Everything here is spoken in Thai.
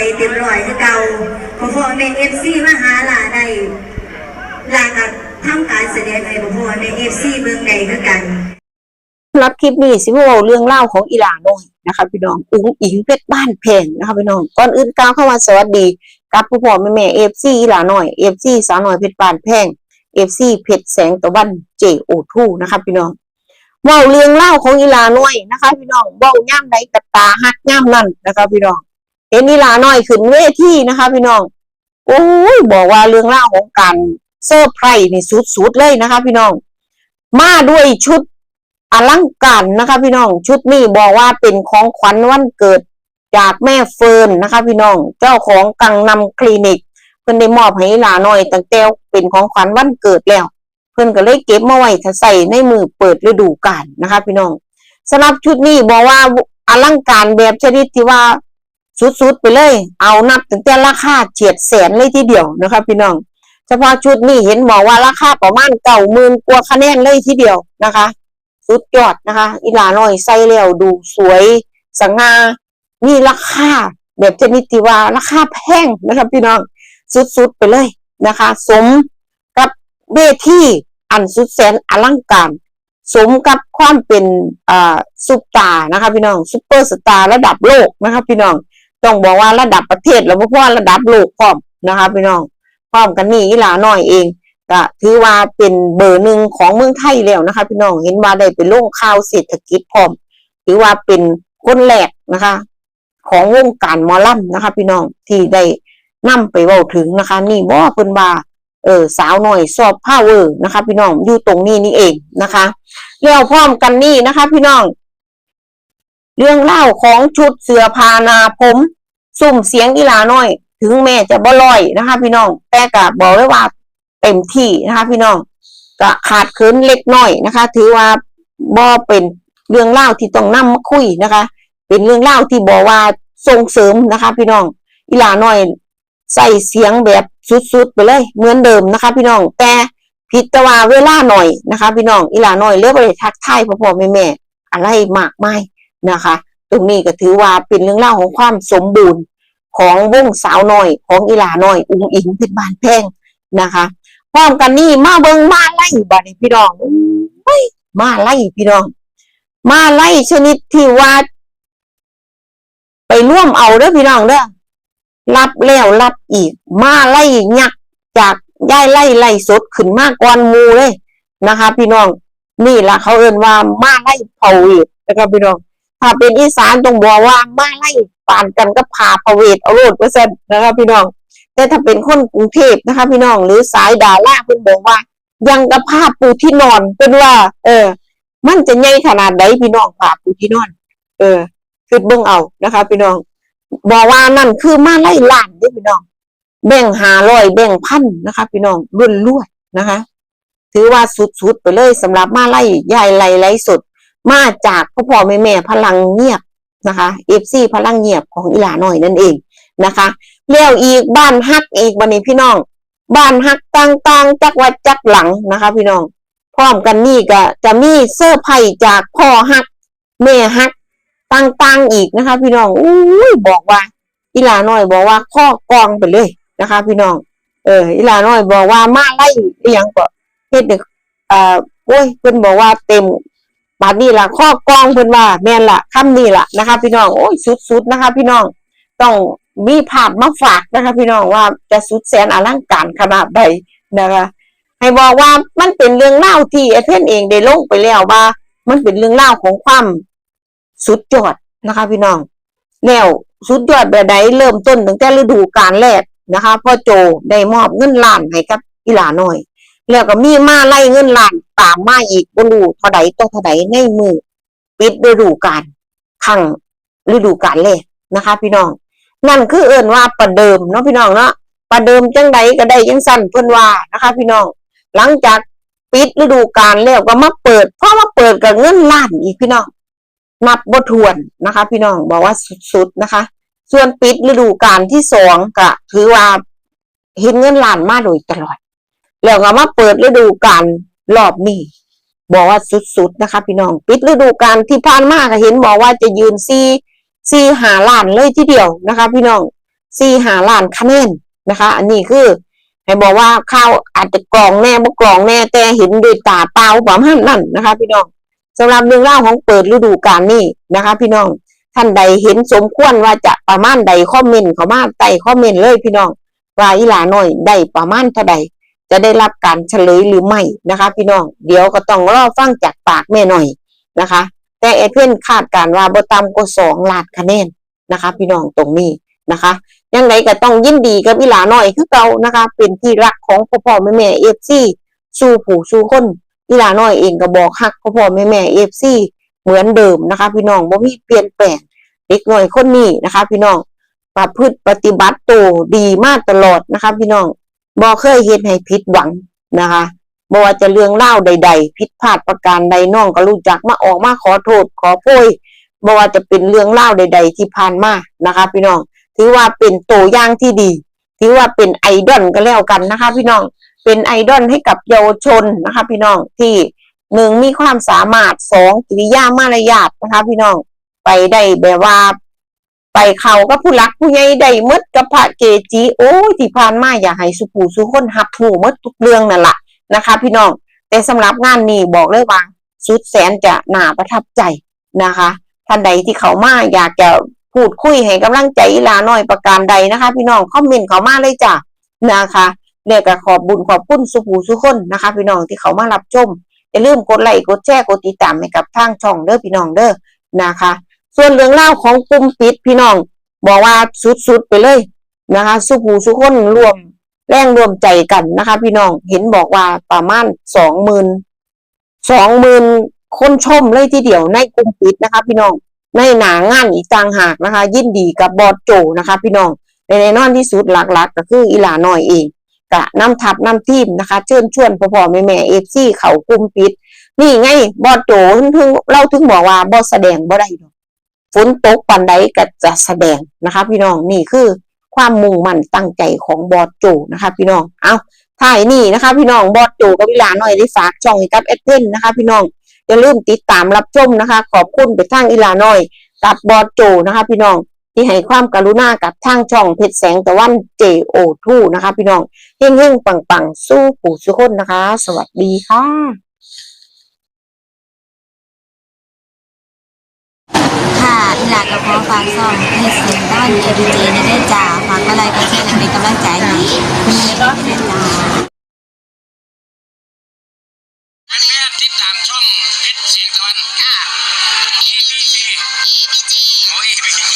ใจเต็มร้อยคือเก่าพอพ่อแม่เอฟซีมาหาหลาได้หลากับทำการแสดงให้พ่อพ่อแม่เอฟซีเมืองใดคือกันรับคลิปนี้สิว้าเรื่องเล่าของอีหลาน้อยนะคะพี่น้องอุ้งอิงเพชรบ้านแพงนะคะพี่น้องก่อนอื่นกล่าวเข้ามาสวัสดี กับผู้พ่อแม่แม่เอฟซีอีหลาน้อยเอฟซีสาวน้อยเพชรบ้านแพงเอฟซีเพชรแสงตะวันเจโอทูนะคะพี่น้องเว้าเรื่องเล่าของอีหลาน้อยนะคะ พี่น้องเว้าย่ำใดกับตาหักย่ำนั่นนะคะพี่น้อง เห็นอีลาน้อยขึ้นเวทีนะคะ พี่น้องโอ้ยบอกว่าเรื่องเล่าวของการเซอร์ไพรส์นี่สุดๆเลยนะคะ พี่น้อง มาด้วยชุดอลังการนะคะ พี่น้อง ชุดนี้บอกว่าเป็นของขวัญวันเกิดจากแม่เฟิร์นนะคะ พี่น้อง เจ้าของกังนำคลินิก เพิ่อนได้มอบให้หลาน้อยตั้งแต่เป็นของขวัญวันเกิดแล้ว เพิ่อนก็เลยเก็บมาไว้ถ้าใส่ในมือเปิดฤดูกาลนะคะ พี่น้องสำหรับชุดนี้บอกว่าอลังการแบบชนิดที่ว่า สุดๆไปเลย เอานับตั้งแต่ราคาเฉียดแสนเลยทีเดียวนะคะพี่น้อง เฉพาะชุดนี้เห็นบอกว่าราคาประมาณเก่าหมื่นกว่าคะแนนเลยทีเดียวนะคะ สุดยอดนะคะ อีหลาน้อยใส่แล้วดูสวยสง่ามีราคาแบบชนิดที่ว่าราคาแพงนะคะพี่น้องสุดๆไปเลยนะคะ สมกับเวทีอันสุดแสนอลังการสมกับความเป็นอ่าซุปตาร์นะคะ พี่น้องซุปเปอร์สตาร์ระดับโลกนะคะ พี่น้อง ต้องบอกว่าระดับประเทศแล้วเพราะว่าระดับโลกพร้อมนะคะพี่น้องพร้อมกันนี่อีหลาน้อยเองก็ถือว่าเป็นเบอร์หนึ่งของเมืองไทยแล้วนะคะ พี่น้องเห็นว่าได้ไปลงข่าวเศรษฐกิจพร้อมถือว่าเป็นคนแรกนะคะ ของวงการมอลำนะคะ พี่น้องที่ได้นำไปเว้าถึงนะคะ นี่บ่เพิ่นว่าเออสาวหน่อยสอบพาวเวอร์นะคะ พี่น้องอยู่ตรงนี้นี่เองนะคะแล้วพร้อมกันนี่นะคะ พี่น้อง เรื่องเล่าของชุดเสือพานาผมสุ่มเสียงอีลาน้อย ถึงแม่จะบ่ลอยนะคะ พี่น้องแต่ก็บอกไว้ว่าเต็มที่นะคะ พี่น้องก็ขาดเคินเล็กน้อยนะคะ ถือว่าบ่เป็นเรื่องเล่าที่ต้องนำมาคุยนะคะ เป็นเรื่องเล่าที่บอกว่าส่งเสริมนะคะ พี่น้องอีลาน้อยใส่เสียงแบบสุดๆไปเลย เหมือนเดิมนะคะ พี่น้องแต่ผิดตว่าเวลาหน่อยนะคะ พี่น้องอีลาน้อยเลือกไปทักทายพ่อพ่อแม่แม่อะไรมากมาย นะคะ ตรงนี้ก็ถือว่าเป็นเรื่องเล่าของความสมบูรณ์ของวงสาวน้อย ของอีหลาน้อย อุ้งอิงเพชรบานแพงนะคะพร้อมกันนี่มาเบิงมาไล่บัดนี้พี่น้องมาไล่พี่น้อง มาไล่ชนิดที่ว่าไปร่วมเอาเด้อพี่น้องเด้อรับแล้วรับอีก มาไล่ยักจากย่ายไล่ไล่สดขึ้นมากกว่ามูเลยนะคะ พี่น้องนี่ละเขาเอ่นว่ามาไล่เผาเวทนะครับพี่น้อง ถ้าเป็นอีสานต้องบอกว่ามาไล่ปานกันก็พาเผาเวทเอาโลดเปเซ็นนะครับพี่น้อง แต่ถ้าเป็นคนกรุงเทพนะคะ พี่น้องหรือสายดาราเพิ่นบอกว่า ยังกับผ้าปูที่นอนเป็นว่า เออ มันจะใหญ่ขนาดใดพี่น้องผ้าปูที่นอน เออคือเบิ่งเอานะคะ พี่น้องบอกว่านั่นคือมาไล่ล้านเด้พี่น้อง แบ่งหาร้อยแบ่งพันนะคะ พี่น้องล้วนลวดนะคะ ถือว่าสุดๆไปเลยสำหรับมาไล่ยายไล่ไล่สด มาจากพ่อพ่อแม่แม่พลังเงียบนะคะเอฟซีพลังเงียบของอีหลาหน่อยนั่นเองนะคะแล้วอีกบ้านฮักอีกบันนี้พี่น้อง บ้านฮักต่างๆจักวัดจักหลังนะคะ พี่น้อง พร้อมกันนี่ก็จะมีเสื้อร์ไผ่จากพ่อฮักแม่ฮักต่างๆอีกนะคะ พี่น้องอุ้ยบอกว่าอีหลาน้อยบอกว่าข้อกองไปเลยนะคะ พี่น้อง เอออีหลาน้อยบอกว่ามาไล่อหยังก็เฮ็ดเด็กอ่อโอ้ยเพิ่นบอกว่าเต็ม บาดนี้ล่ะข้อกองเพิ่นว่า แม่นละคำนี้ล่ะนะคะ พี่น้องโอ้ยสุดๆนะคะ พี่น้องต้องมีภาพมาฝากนะคะ พี่น้องว่าจะสุดแสนอลังการขนาดใดนะคะ ให้บอกว่ามันเป็นเรื่องเล่าที่ไอเพนเองได้ลงไปแล้วว่า มันเป็นเรื่องเล่าของความสุดยอดนะคะ พี่น้องแล้วสุดยอดแบบใดเริ่มต้นตั้งแต่ฤดูกาลแรกนะคะพ่อโจได้มอบเงินล้านให้กับอีหลาน้อย แล้วก็มีมาไล่เงินล้านตามมาอีกบรูเท่าใดต่อเท่าใดในมือปิดฤดูกาลขั้งฤดูกาลแรกนะคะ พี่น้อง นั่นคือเอิ้นว่าประเดิมเนาะพี่น้องเนาะประเดิมจังใดก็ได้จังสั้นเพิ่นว่านะคะ พี่น้อง หลังจากปิดฤดูกาลแล้วก็มาเปิดพอมาเปิดกับเงินล้านอีกพี่น้องนับบ่ถ้วนนะคะ พี่น้องบอกว่าสุดๆนะคะ ส่วนปิดฤดูกาลที่สองก็ถือว่าเห็นเงินล้านมาโดยตลอด แล้วก็มาเปิดฤดูกาลรอบนี้บอกว่าสุดๆนะคะ พี่น้อง ปิดฤดูกาลที่ผ่านมาก็เห็นบอกว่าจะยืนซีซีหาล้านเลยทีเดียวนะคะ พี่น้องสี่หาล้านคะแนนนะคะ อันนี้คือให้บอกว่าข้าวอาจจะกรองแน่บ่กรองแน่แต่เห็นด้วยตาเปล่าประมาณนั้นนะคะ พี่น้องสำหรับเรื่องราวของเปิดฤดูกาลนี้นะคะ พี่น้องท่านใดเห็นสมควรว่าจะประมาณใดคอมเมนต์เขามาใต้คอมเมนต์เลยพี่น้องว่าอีหลาน้อยได้ประมาณเท่าใด จะได้รับการเฉลยหรือไม่นะคะ พี่น้องเดี๋ยวก็ต้องรอฟังจากปากแม่หน่อยนะคะ แต่เอเพื่อนคาดการว่าบ่ต่ำกว่าสองล้านคะแนนนะคะ พี่น้องตรงนี้นะคะยังไงก็ต้องยินดีกับอีหลาหน้อยคือเก่านะคะ เป็นที่รักของพ่อพ่อแม่แม่เอฟซีสู่ผู้สู่คนอีหลาหน้อยเองก็บอกฮักพ่อพ่อแม่แม่เอฟซีเหมือนเดิมนะคะ พี่น้องบ่มีเปลี่ยนแปลงเด็กหน่อยคนนี้นะคะ พี่น้องประพฤติปฏิบัติตัวดีมากตลอดนะคะ พี่น้อง บ่เคยเฮ็ดให้ผิดหวังนะคะบ่ว่าจะเรื่องเล่าใด ๆ ผิดพลาดประการใดน้องก็รู้จักมาออกมาขอโทษ ขอโพยบ่ว่าจะเป็นเรื่องเล่าใด ๆ ที่ผ่านมานะคะ พี่น้องถือว่าเป็นตัวอย่างที่ดี ถือว่าเป็นไอดอลก็แล้วกันนะคะ พี่น้องเป็นไอดอลให้กับเยาวชนนะคะ พี่น้องที่หนึ่งมีความสามารถสองกิริยามารยาทนะคะ พี่น้องไปได้แบบว่า ไปเขาก็ผู้รักผู้ใหญ่ได้หมดกับพระเกจิโอ้ยที่ผ่านมาอย่าให้สุผูสุคนหักหูหมดทุกเรื่องนั่นแหละนะคะ พี่น้องแต่สำหรับงานนี้บอกเลยว่าสุดแสนจะน่าประทับใจนะคะ ท่านใดที่เขามาอยากจะพูดคุยให้กำลังใจอีลาหน่อยประการใดนะคะ พี่น้องคอมเมนต์เขามาเลยจ้ะนะคะเรียก็ขอบบุญขอบคุณสุผูสุคนนะคะ พี่น้องที่เขามารับชมอย่าลืมกดไลค์กดแชร์กดติดตามให้กับทางช่องเด้อพี่น้องเด้อนะคะ ส่วนเรื่องเล่าวของกลุ่มปิดพี่น้อง บอกว่าสุดๆไปเลยนะคะ สุผูสุคนรวมแรงรวมใจกันนะคะ พี่น้องเห็นบอกว่าประมาณสองหมื่นสองหมื่นคนชมเลยทีเดียวในกลุ่มปิดนะคะ พี่น้องในหนางานอีกต่างหากนะคะ ยินดีกับบอสโจนะคะ พี่น้องในแน่นอนที่สุดหลักๆ ก็คืออีหลาน้อยเองกะน้ำทับน้ำทีมนะคะ เชิญชวนพ่อพ่อแม่แม่เอฟซีเขากลุ่มปิด นี่ไงบอสโจถึงเราถึงบอกว่าบอสแสดงบ่ได้ดอก ฝนตกปันใดก็จะแสดงนะคะพี่น้องนี่คือความมุ่งมั่นตั้งใจของบอสโจนะคะพี่น้องเอาถ่ายนี่นะคะ พี่น้องบอสโจกับวิลาหน่อยได้ฝากช่องกับเอดเทนนะคะ พี่น้องอย่าลืมติดตามรับชมนะคะ ขอบคุณไปทางอีลาหน่อยกับบอสโจนะคะ พี่น้องที่ให้ความกรุณากับทางช่องเพชรแสงตะวัน JO2 นะคะ พี่น้องเฮงๆปังๆ สู้ผู้สุคนนะคะ สวัสดีค่ะ อีหลากับพ่อฟังซ่องเฮ็ดเสียงด้านเอวีเจในได้จ่าฟังก็ไลค์ก็แชร์และเป็นกำลังใจให้คุณแม่ได้จ่าติดตามช่องเพชรเสียงตะวันค่ะ EPG โอ้ EBG